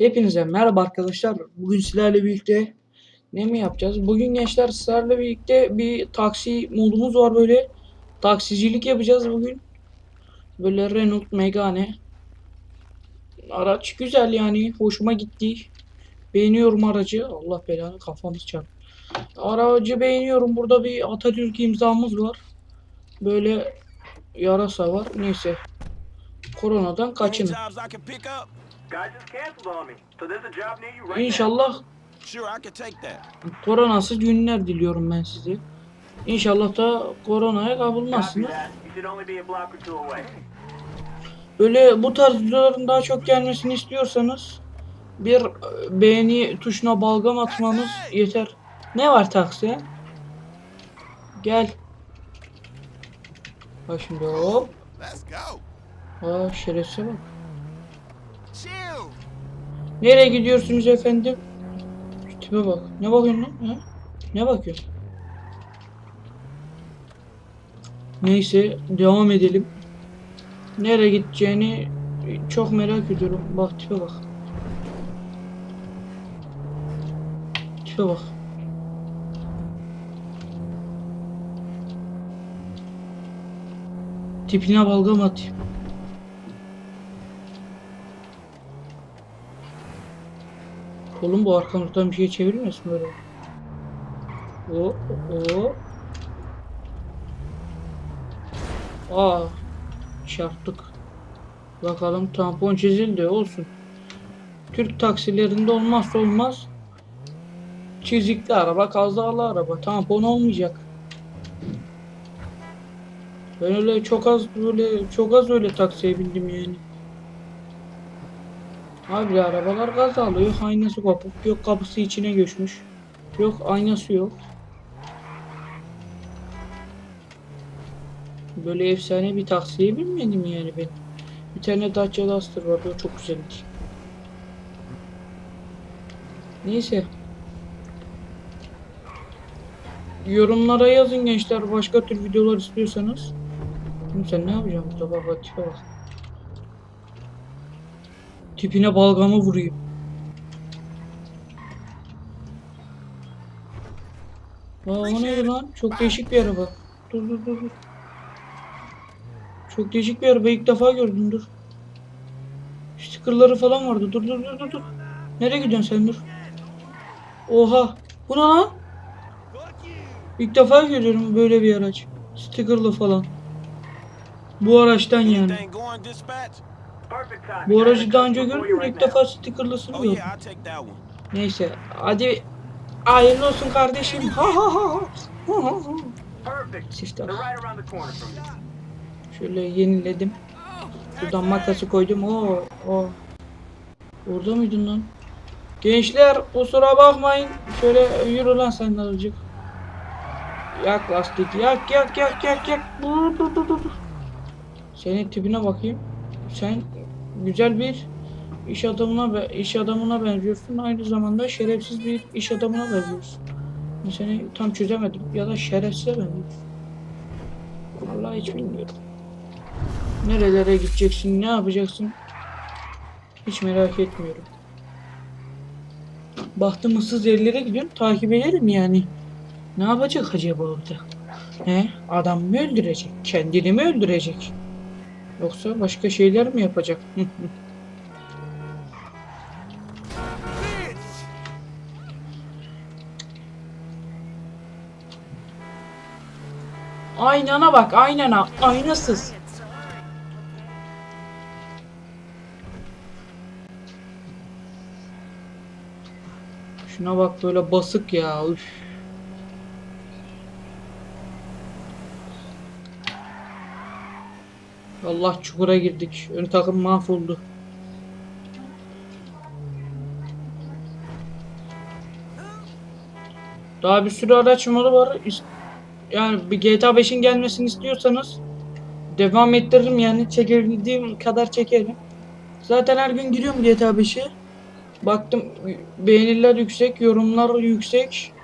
Hepinize merhaba arkadaşlar. Bugün sizlerle birlikte ne mi yapacağız? Bugün gençler sizlerle birlikte bir taksi modumuz var böyle. Taksicilik yapacağız bugün. Böyle Renault Megane. Araç güzel yani. Hoşuma gitti. Beğeniyorum aracı. Allah belanı kafamız çarp. Aracı beğeniyorum. Burada bir Atatürk imzamız var. Böyle yarasa var. Neyse. Koronadan kaçının. Jobs I can pick up? Guy just canceled on me, so there's a job near you right now. İnşallah Sure, I can take that. koronasız günler diliyorum ben size. İnşallah da koronaya kapılmazsınız. Böyle bu tarz videoların daha çok gelmesini istiyorsanız bir e, beğeni tuşuna balgam atmanız yeter. Ne var taksi? Gel. Bak şimdi hop. Aa şerefsize bak. Nereye gidiyorsunuz efendim? Tipe bak. Ne bakıyorsun lan? Ha? Ne bakıyorsun? Neyse devam edelim. Nereye gideceğini çok merak ediyorum. Bak tipe bak. Tipe bak. Tipine balgam atayım. Oğlum bu arkamızdan bir şey çevirmesin böyle. O o. Aa çarptık. Bakalım tampon çizildi olsun. Türk taksilerinde olmazsa olmaz. Çizikli araba, kazalı araba. Tampon olmayacak. Ben öyle çok az böyle çok az öyle taksiye bindim yani. Abi arabalar gaz alıyor. Aynası kopuk. Yok kapısı içine göçmüş. Yok aynası yok. Böyle efsane bir taksiye binmedim yani ben. Bir tane Dacia Duster vardı. O çok güzeldi. Neyse. Yorumlara yazın gençler. Başka tür videolar istiyorsanız. Oğlum sen ne yapacaksın burada? Bak bak. Tipine balgamı vurayım. Aa o neydi lan? Çok değişik bir araba. Dur dur dur dur. Çok değişik bir araba. İlk defa gördüm dur. Stickerları falan vardı. Dur dur dur dur dur. Nereye gidiyorsun sen dur? Oha. Bu ne lan? İlk defa görüyorum böyle bir araç. Stickerlı falan. Bu araçtan yani. Bu aracı daha önce you mü? İlk defa Oh take that one. Neyse hadi hayırlı olsun kardeşim. Ha ha ha. ha. Siftah. They're right around the corner from you. Şöyle yeniledim. Buradan makası koydum. Oo, o. Orada mıydın lan? Gençler kusura bakmayın. Şöyle yürü lan sen azıcık. Yak lastik yak yak yak yak yak. Dur dur dur dur. Senin tipine bakayım. Sen güzel bir iş adamına be- iş adamına benziyorsun. Aynı zamanda şerefsiz bir iş adamına benziyorsun. Ben seni tam çözemedim ya da şerefsize benziyorsun. Vallahi hiç bilmiyorum. Nerelere gideceksin, ne yapacaksın? Hiç merak etmiyorum. Bahtım ıssız yerlere gidiyorum, takip ederim yani. Ne yapacak acaba orada? He? Adam mı öldürecek? Kendini mi öldürecek? Yoksa başka şeyler mi yapacak? Aynana bak, aynana. Aynasız. Şuna bak böyle basık ya. Üf. Allah çukura girdik. Ön takım mahvoldu. Daha bir sürü araç modu var. Yani bir GTA 5'in gelmesini istiyorsanız devam ettiririm yani çekebildiğim kadar çekerim. Zaten her gün giriyorum GTA 5'e. Baktım beğeniler yüksek, yorumlar yüksek.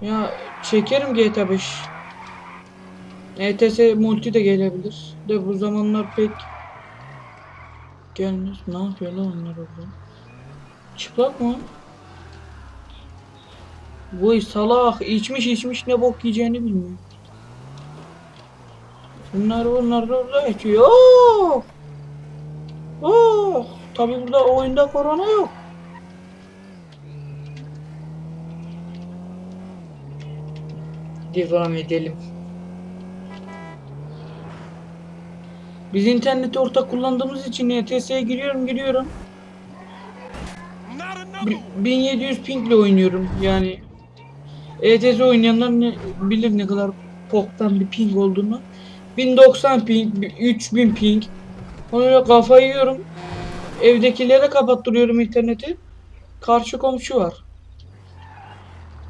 Ya çekerim GTA 5. ETS multi de gelebilir. De bu zamanlar pek gelmez. Ne yapıyor lan onlar orada? Çıplak mı? Vay salak içmiş içmiş ne bok yiyeceğini bilmiyor. Bunlar bunlar da orada yatıyor. Oh! Oh! Tabi burada oyunda korona yok. Devam edelim. Biz interneti ortak kullandığımız için ETS'ye giriyorum giriyorum. Not another Bi- one. 1700 pingle oynuyorum yani. ETS oynayanlar ne, bilir ne kadar poktan bir ping olduğunu. 1090 ping, 3000 ping. Onu kafayı yiyorum. Evdekilere kapattırıyorum interneti. Karşı komşu var.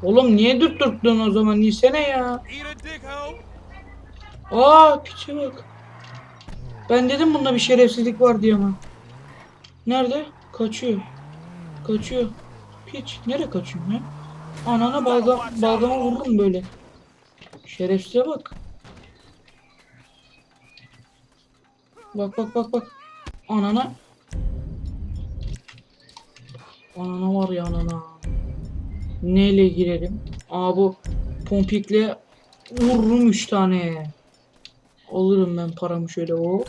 Oğlum niye dürttürdün o zaman? Niye ya? Aa piçe bak. Ben dedim bunda bir şerefsizlik var diye ama. Nerede? Kaçıyor. Kaçıyor. Piç. Nereye kaçıyorsun ya? Anana balga balgama vururum böyle. Şerefsize bak. Bak bak bak bak. Anana. Anana var ya anana. Neyle girelim? Aa bu pompikle vururum 3 tane. Alırım ben paramı şöyle o.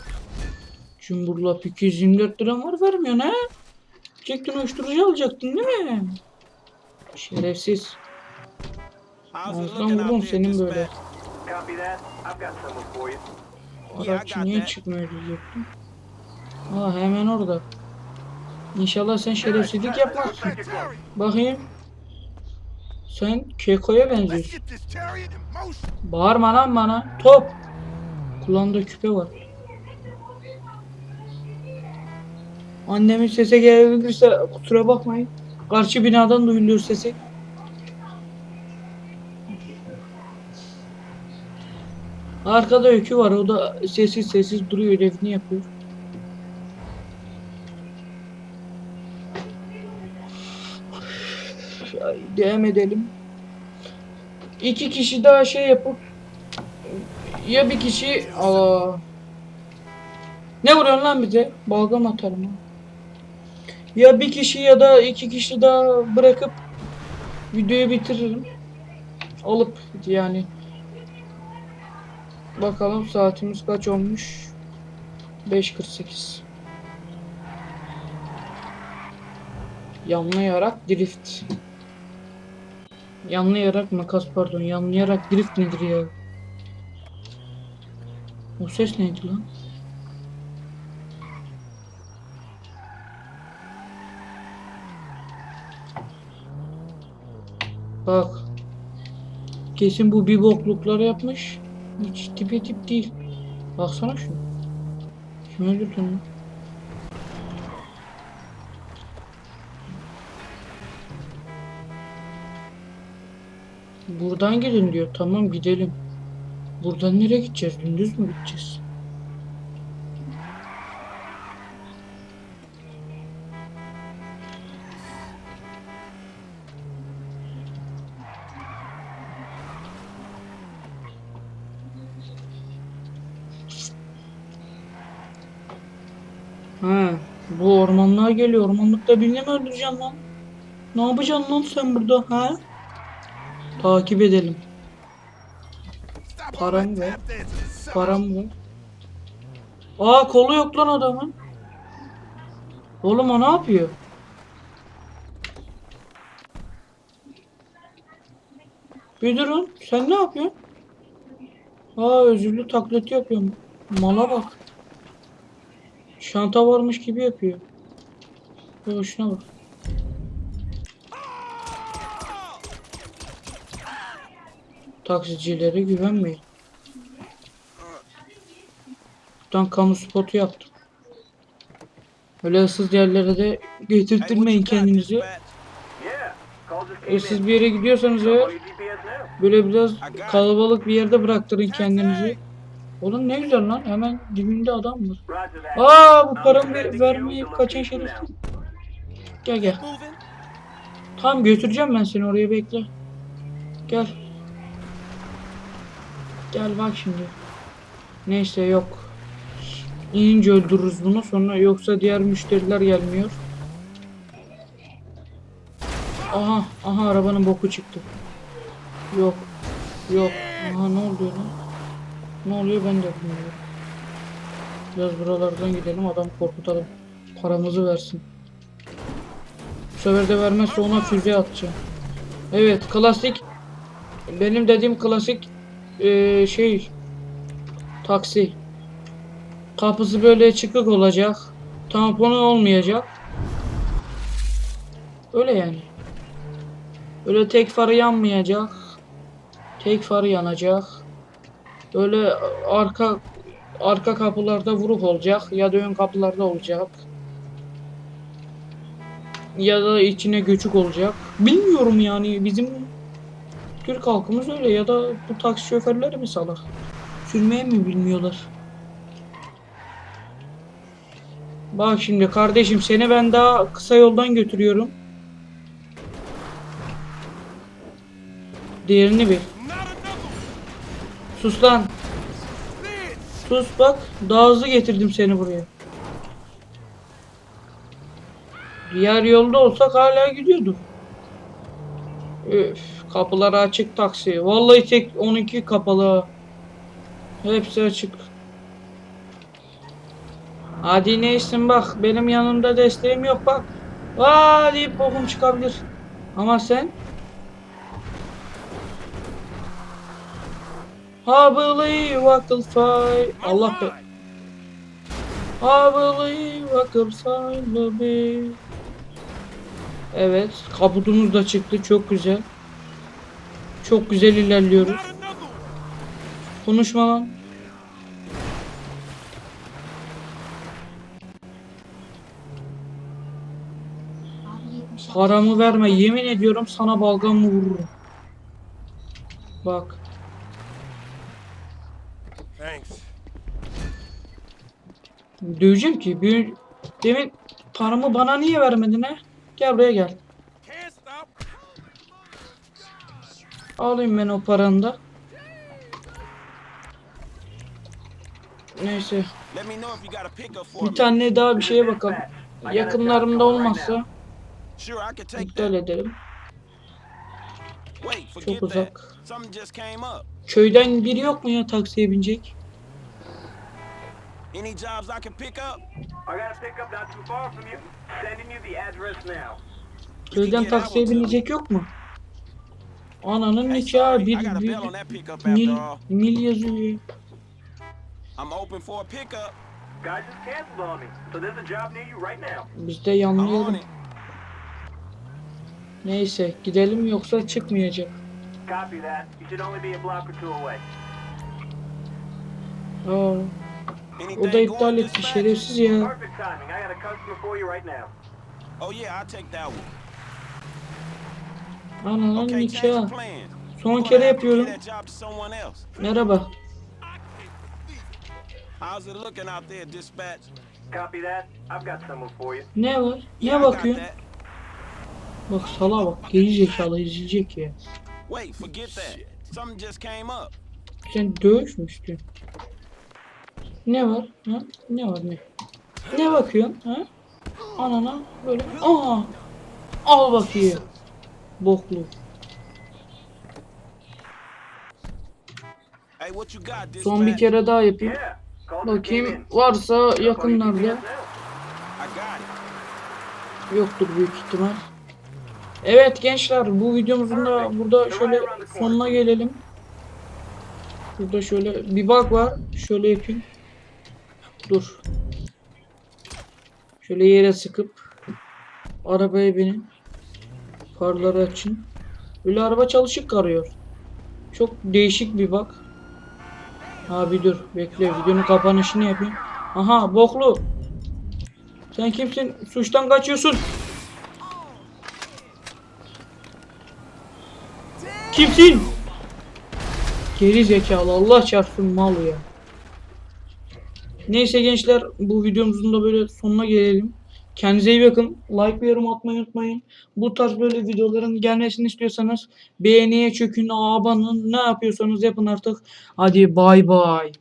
Cumburlap 224 liram var vermiyorsun ha? Çektin uyuşturucu alacaktın değil mi? Şerefsiz. Ağzından vururum senin böyle. Araç niye çıkmıyor diyecektim. Aa hemen orada. İnşallah sen şerefsizlik yapmazsın. Bakayım. Sen Keko'ya benziyorsun. Bağırma lan bana. Top. Kulağında küpe var. Annemin sesi gelebilirse kusura bakmayın. Karşı binadan duyuluyor sesi. Arkada öykü var. O da sessiz sessiz duruyor. Ödevini yapıyor. Devam edelim. İki kişi daha şey yapıp ya bir kişi Aa. Ne vuruyorsun lan bize? Balgam atarım ha. Ya bir kişi ya da iki kişi daha bırakıp videoyu bitiririm. Alıp yani. Bakalım saatimiz kaç olmuş? 5.48 Yanlayarak drift. Yanlayarak makas pardon. Yanlayarak drift nedir ya? O ses neydi lan? Bak. Kesin bu bir boklukları yapmış. Hiç tipe tip değil. Baksana şunu. Kim öldürdü onu? Buradan gidin diyor. Tamam gidelim. Buradan nereye gideceğiz? Dümdüz mü gideceğiz? Ha, bu ormanlığa geliyor. Ormanlıkta birini mi öldüreceksin lan? Ne yapacaksın lan sen burada ha? Takip edelim. Param ver. Param var. Aa kolu yok lan adamın. Oğlum o ne yapıyor? Bir durun. Sen ne yapıyorsun? Aa özürlü taklidi yapıyorum. Mala bak. Şanta varmış gibi yapıyor. Ya şuna bak. Taksicilere güvenmeyin. Buradan kamu spotu yaptım. Öyle ıssız yerlere de getirtmeyin kendinizi. Issız bir yere gidiyorsanız eğer böyle biraz kalabalık bir yerde bıraktırın kendinizi. Oğlum ne güzel lan hemen dibinde adam var. Aa bu paramı ver- vermeyip kaçan şerefsiz. Gel gel. Tamam götüreceğim ben seni oraya bekle. Gel. Gel bak şimdi. Neyse yok. İnince öldürürüz bunu sonra yoksa diğer müşteriler gelmiyor. Aha, aha arabanın boku çıktı. Yok. Yok. Aha ne oluyor lan? Ne oluyor ben de bilmiyorum. Biraz buralardan gidelim adam korkutalım. Paramızı versin. Bu sefer de vermezse ona füze atacağım. Evet klasik. Benim dediğim klasik eee, şey taksi. Kapısı böyle çıkık olacak. Tamponu olmayacak. Öyle yani. Öyle tek farı yanmayacak. Tek farı yanacak. Öyle arka arka kapılarda vuruk olacak ya da ön kapılarda olacak. Ya da içine göçük olacak. Bilmiyorum yani bizim Türk halkımız öyle ya da bu taksi şoförleri mi salak? Sürmeyi mi bilmiyorlar? Bak şimdi kardeşim seni ben daha kısa yoldan götürüyorum. Diğerini one. Sus lan. Sus bak. Daha hızlı getirdim seni buraya. Diğer yolda olsak hala gidiyorduk. Üf, kapıları açık taksi. Vallahi tek 12 kapalı. Hepsi açık. Hadi neysin bak benim yanımda desteğim yok bak. Aa deyip bokum çıkabilir. Ama sen I believe I can fly. Allah be. I believe I can fly baby. Evet, kaputumuz da çıktı. Çok güzel. Çok güzel ilerliyoruz. Konuşma lan. Paramı verme. Yemin ediyorum sana balgamı vururum. Bak. Diyeceğim ki bir demin paramı bana niye vermedin he? Gel buraya gel. Alayım ben o paranı da. Neyse. Bir tane daha bir şeye bakalım. Yakınlarımda olmazsa iptal edelim. Çok uzak. Köyden biri yok mu ya taksiye binecek? Any jobs I can pick up? I got a pickup not too far from you. Sending you the address now. Köyden taksiye binecek yok mu? Ananın nikahı bir, bir pickup mil, mil yazıyor. I'm open for a pickup. Guy just canceled on me, so there's a job near you right now. Biz de yanlayalım. Neyse gidelim yoksa çıkmayacak. Copy that. You should only be a block or two away. Anything o da iptal etti şerefsiz ya. Perfect timing. I got a customer for you right now. Oh nikahı. plans. Son kere yapıyorum. Merhaba. How's it looking out there, dispatch? Copy that. I've got someone for you. Ne var? Ne that. Bak sala bak. Geri zekalı izleyecek ya. Wait, forget that. Something just came up. Sen dövüş mü istiyorsun? Ne var? Ha? Ne var ne? Ne bakıyorsun? Ha? Anana böyle. Aa! Al bakayım. Boklu. Son bir kere daha yapayım. Bakayım varsa yakınlarda. Yoktur büyük ihtimal. Evet gençler bu videomuzun da burada şöyle sonuna gelelim. Burada şöyle bir bak var. Şöyle yapayım. Dur. Şöyle yere sıkıp arabaya binin. Farları açın. Böyle araba çalışık karıyor. Çok değişik bir bak. Abi dur bekle videonun kapanışını yapayım. Aha boklu. Sen kimsin? Suçtan kaçıyorsun. Kimsin? Geri zekalı Allah çarpsın mal ya. Neyse gençler bu videomuzun da böyle sonuna gelelim. Kendinize iyi bakın. Like ve yorum atmayı unutmayın. Bu tarz böyle videoların gelmesini istiyorsanız beğeniye çökün, olun. Ne yapıyorsanız yapın artık. Hadi bay bay.